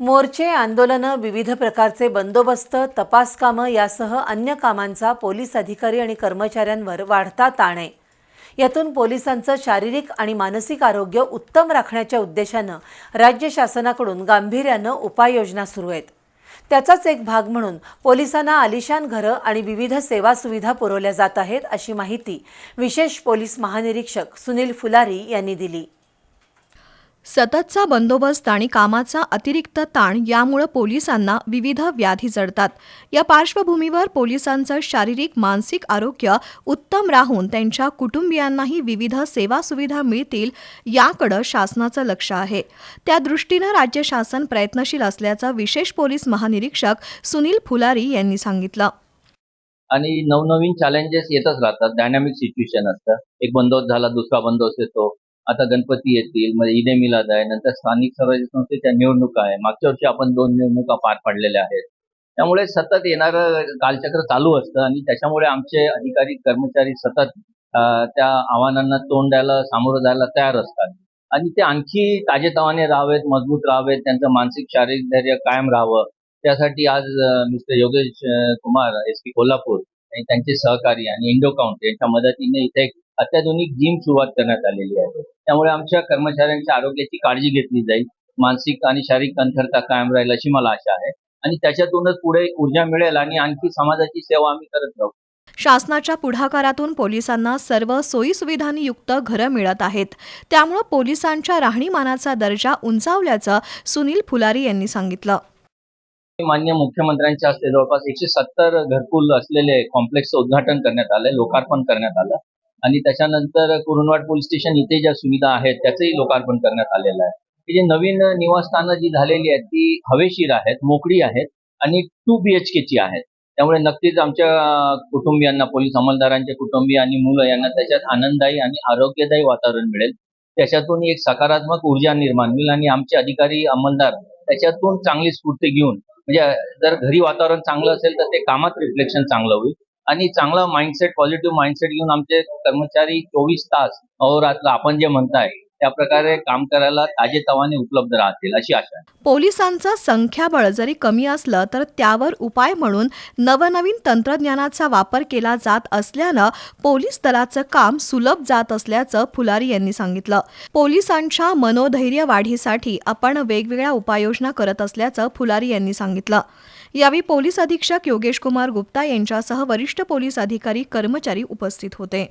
मोर्चे आंदोलनं विविध प्रकारचे बंदोबस्त तपास कामं यासह अन्य कामांचा पोलीस अधिकारी आणि कर्मचाऱ्यांवर वाढता ताण. आहे यातून पोलिसांचं शारीरिक आणि मानसिक आरोग्य उत्तम राखण्याच्या उद्देशानं राज्य शासनाकडून गांभीर्यानं उपाययोजना सुरू आहेत. त्याचाच एक भाग म्हणून पोलिसांना आलिशान घरं आणि विविध सेवा सुविधा पुरवल्या जात आहेत अशी माहिती विशेष पोलीस महानिरीक्षक सुनील फुलारी यांनी दिली. सततचा बंदोबस्त आणि कामाचा अतिरिक्त ताण यामुळं पोलिसांना विविध व्याधी जडतात. या पार्श्वभूमीवर पोलिसांचं शारीरिक मानसिक आरोग्य उत्तम राहून त्यांच्या कुटुंबियांनाही विविध सेवा सुविधा मिळतील याकडं शासनाचं लक्ष आहे. त्या दृष्टीनं राज्य शासन प्रयत्नशील असल्याचं विशेष पोलीस महानिरीक्षक सुनील फुलारी यांनी सांगितलं. आणि नवनवीन चॅलेंजेस येतच राहतात. डायनामिक सिच्युएशन असतं. एक बंदोबस्त झाला दुसरा बंदोबस्त येतो. आता गणपती येतील मग ईद मिलाद आहे नंतर स्थानिक स्वराज्य संस्थेच्या निवडणुका आहे. मागच्या वर्षी आपण दोन निवडणुका पार पाडलेल्या आहेत. त्यामुळे सतत येणारं कालचक्र चालू असतं आणि त्याच्यामुळे आमचे अधिकारी कर्मचारी सतत त्या आव्हानांना तोंड द्यायला सामोरं जायला तयार असतात. आणि ते आणखी ताजेतवाने राहावेत मजबूत राहावेत त्यांचं मानसिक शारीरिक धैर्य कायम राहावं. त्यासाठी आज mister Yogesh Kumar S P Kolhapur आणि त्यांचे सहकारी आणि इंडो काउंट यांच्या मदतीने इथे एक अत्याधुनिक जिम सुरुवात करण्यात आलेली आहे. त्यामुळे आमच्या कर्मचाऱ्यांच्या आरोग्याची काळजी घेतली जाईल. मानसिक आणि शारीरिक कमतरता कायम राहील अशी मला आशा आहे. आणि त्याच्यातूनच पुढे ऊर्जा मिळेल आणि आणखी समाजाची सेवा आम्ही करत राहू. शासनाच्या पुढाकारातून पोलिसांना सर्व सोयीसुविधांनी युक्त घरं मिळत आहेत. त्यामुळं पोलिसांच्या राहणीमानाचा दर्जा उंचावल्याचं सुनील फुलारी यांनी सांगितलं. मान्य मुख्यमंत्र्यांच्या हस्ते जवळपास एकशे सत्तर घरकुल असलेले कॉम्प्लेक्सचं उद्घाटन करण्यात आलंय लोकार्पण करण्यात आलं. आणि त्याच्यानंतर कुरुणवाड पोलीस स्टेशन इथे ज्या सुविधा आहेत त्याचंही लोकार्पण करण्यात आलेलं आहे. जे जी नवीन निवासस्थानं जी झालेली आहेत ती हवेशीर आहेत मोकळी आहेत आणि टू बी एच केची आहेत. त्यामुळे नक्कीच आमच्या कुटुंबियांना पोलीस अंमलदारांचे कुटुंबीय आणि मुलं यांना त्याच्यात आनंददायी आणि आरोग्यदायी वातावरण मिळेल. त्याच्यातून एक सकारात्मक ऊर्जा निर्माण होईल आणि आमचे अधिकारी अंमलदार त्याच्यातून चांगली स्फूर्ती घेऊन म्हणजे जर घरी वातावरण चांगलं असेल तर ते कामात रिफ्लेक्शन चांगलं होईल. आणि चांगला माइंडसेट पॉझिटिव्ह माइंडसेट घेऊन आमचे कर्मचारी चोवीस तास अहोरात्र आपण जे म्हणताय त्या प्रकारे काम करायला ताजेतवाने उपलब्ध राहतील अशी आशा आहे. पोलिसांचं संख्याबळ जरी कमी असलं तर त्यावर उपाय म्हणून नवनवीन तंत्रज्ञानाचा वापर केला जात असल्यानं पोलीस दलाचं काम सुलभ जात असल्याचं फुलारी यांनी सांगितलं. पोलिसांच्या मनोधैर्य वाढीसाठी आपण वेगवेगळ्या उपाययोजना करत असल्याचं फुलारी यांनी सांगितलं. यावेळी पोलीस अधीक्षक योगेश कुमार गुप्ता यांच्यासह वरिष्ठ पोलीस अधिकारी कर्मचारी उपस्थित होते.